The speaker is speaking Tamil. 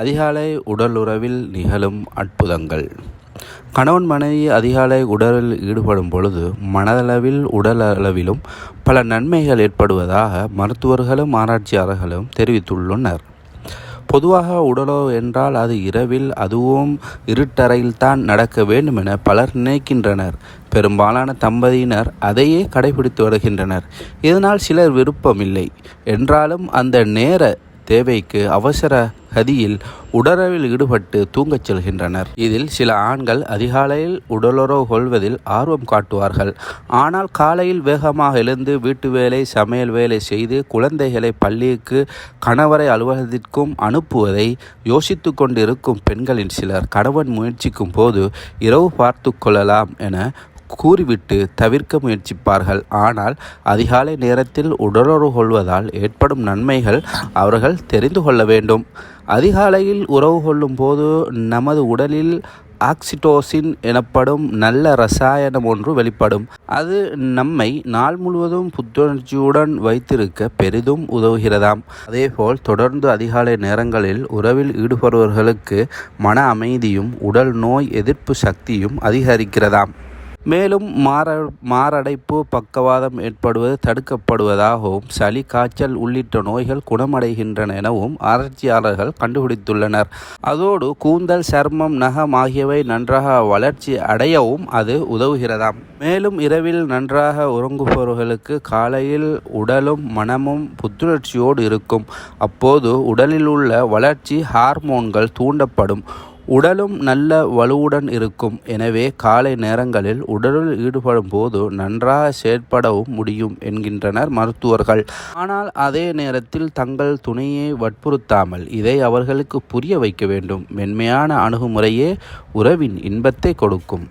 அதிகாலை உடலுறவில் நிகழும் அற்புதங்கள். கணவன் மனைவி அதிகாலை உடலில் ஈடுபடும் பொழுது மனதளவில் உடலளவிலும் பல நன்மைகள் ஏற்படுவதாக மருத்துவர்களும் ஆராய்ச்சியாளர்களும் தெரிவித்துள்ளனர். பொதுவாக உடலோ என்றால் அது இரவில் அதுவும் இருட்டறையில்தான் நடக்க வேண்டும் என பலர் நினைக்கின்றனர். பெரும்பாலான தம்பதியினர் அதையே கடைபிடித்து வருகின்றனர். இதனால் சிலர் விருப்பமில்லை. என்றாலும் அந்த நேர தேவைக்கு அவசர கதியில் உடலுறவில் ஈடுபட்டு தூங்கச் செல்கின்றனர். இதில் சில ஆண்கள் அதிகாலையில் உடலுறவு கொள்வதில் ஆர்வம் காட்டுவார்கள். ஆனால் காலையில் வேகமாக எழுந்து வீட்டு வேலை சமையல் வேலை செய்து குழந்தைகளை பள்ளிக்கு கணவரை அலுவலகத்திற்கும் அனுப்புவதை யோசித்து கொண்டிருக்கும் பெண்களின் சிலர் கணவன் முயற்சிக்கும் போது இரவு பார்த்து கொள்ளலாம் என கூறிவிட்டு தவிர்க்க முயற்சிப்பார்கள். ஆனால் அதிகாலை நேரத்தில் உடலுறவு கொள்வதால் ஏற்படும் நன்மைகள் அவர்கள் தெரிந்து கொள்ள வேண்டும். அதிகாலையில் உறவு கொள்ளும் போது நமது உடலில் ஆக்சிடோசின் எனப்படும் நல்ல ரசாயனம் ஒன்று வெளிப்படும். அது நம்மை நாள் முழுவதும் புத்துணர்ச்சியுடன் வைத்திருக்க பெரிதும் உதவுகிறதாம். அதேபோல் தொடர்ந்து அதிகாலை நேரங்களில் உறவில் ஈடுபடுபவர்களுக்கு மன அமைதியும் உடல் நோய் எதிர்ப்பு சக்தியும் அதிகரிக்கிறதாம். மேலும் மார மாரடைப்பு பக்கவாதம் ஏற்படுவது தடுக்கப்படுவதாகவும் சளி காய்ச்சல் உள்ளிட்ட நோய்கள் குணமடைகின்றன எனவும் ஆராய்ச்சியாளர்கள் கண்டுபிடித்துள்ளனர். அதோடு கூந்தல் சர்மம் நகம் ஆகியவை நன்றாக வளர்ச்சி அடையவும் அது உதவுகிறதாம். மேலும் இரவில் நன்றாக உறங்குபவர்களுக்கு காலையில் உடலும் மனமும் புத்துணர்ச்சியோடு இருக்கும். அப்போது உடலில் உள்ள வளர்ச்சி ஹார்மோன்கள் தூண்டப்படும். உடலும் நல்ல வலுவுடன் இருக்கும். எனவே காலை நேரங்களில் உடலில் ஈடுபடும் போது நன்றாக செயற்படவும் முடியும் என்கின்றனர் மருத்துவர்கள். ஆனால் அதே நேரத்தில் தங்கள் துணையை வற்புறுத்தாமல் இதை அவர்களுக்கு புரிய வைக்க வேண்டும். மென்மையான அணுகுமுறையே உறவின் இன்பத்தை கொடுக்கும்.